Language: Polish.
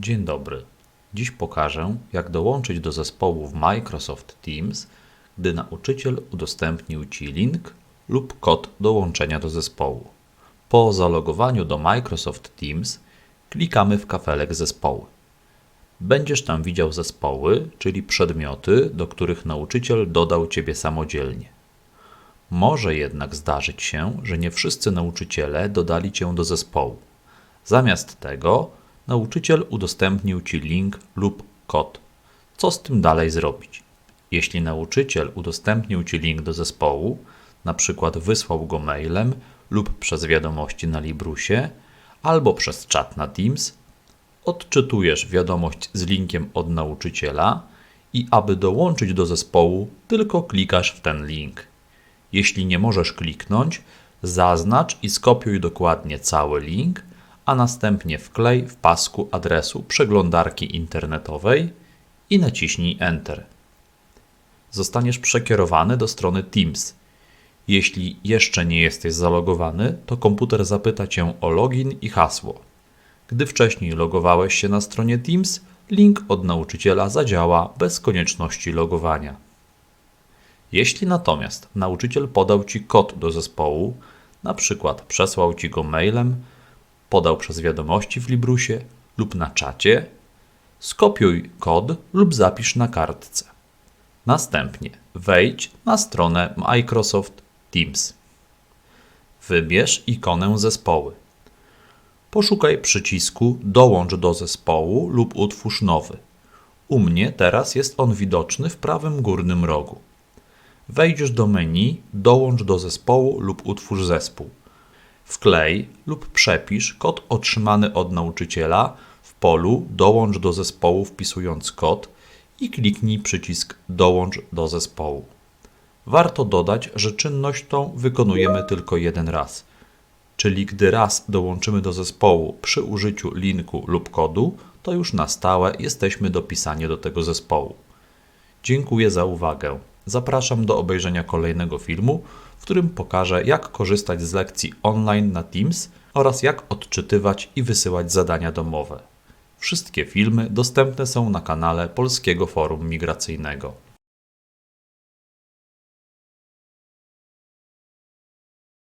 Dzień dobry. Dziś pokażę, jak dołączyć do zespołu w Microsoft Teams, gdy nauczyciel udostępnił Ci link lub kod dołączenia do zespołu. Po zalogowaniu do Microsoft Teams klikamy w kafelek zespoły. Będziesz tam widział zespoły, czyli przedmioty, do których nauczyciel dodał Ciebie samodzielnie. Może jednak zdarzyć się, że nie wszyscy nauczyciele dodali Cię do zespołu. Zamiast tego nauczyciel udostępnił Ci link lub kod. Co z tym dalej zrobić? Jeśli nauczyciel udostępnił Ci link do zespołu, na przykład wysłał go mailem lub przez wiadomości na Librusie, albo przez czat na Teams, odczytujesz wiadomość z linkiem od nauczyciela i aby dołączyć do zespołu, tylko klikasz w ten link. Jeśli nie możesz kliknąć, zaznacz i skopiuj dokładnie cały link, a następnie wklej w pasku adresu przeglądarki internetowej i naciśnij Enter. Zostaniesz przekierowany do strony Teams. Jeśli jeszcze nie jesteś zalogowany, to komputer zapyta Cię o login i hasło. Gdy wcześniej logowałeś się na stronie Teams, link od nauczyciela zadziała bez konieczności logowania. Jeśli natomiast nauczyciel podał Ci kod do zespołu, na przykład przesłał Ci go mailem, podał przez wiadomości w Librusie lub na czacie, skopiuj kod lub zapisz na kartce. Następnie wejdź na stronę Microsoft Teams. Wybierz ikonę zespoły. Poszukaj przycisku Dołącz do zespołu lub utwórz nowy. U mnie teraz jest on widoczny w prawym górnym rogu. Wejdziesz do menu Dołącz do zespołu lub utwórz zespół. Wklej lub przepisz kod otrzymany od nauczyciela w polu Dołącz do zespołu wpisując kod i kliknij przycisk Dołącz do zespołu. Warto dodać, że czynność tą wykonujemy tylko jeden raz. Czyli gdy raz dołączymy do zespołu przy użyciu linku lub kodu, to już na stałe jesteśmy dopisani do tego zespołu. Dziękuję za uwagę. Zapraszam do obejrzenia kolejnego filmu, w którym pokażę, jak korzystać z lekcji online na Teams oraz jak odczytywać i wysyłać zadania domowe. Wszystkie filmy dostępne są na kanale Polskiego Forum Migracyjnego.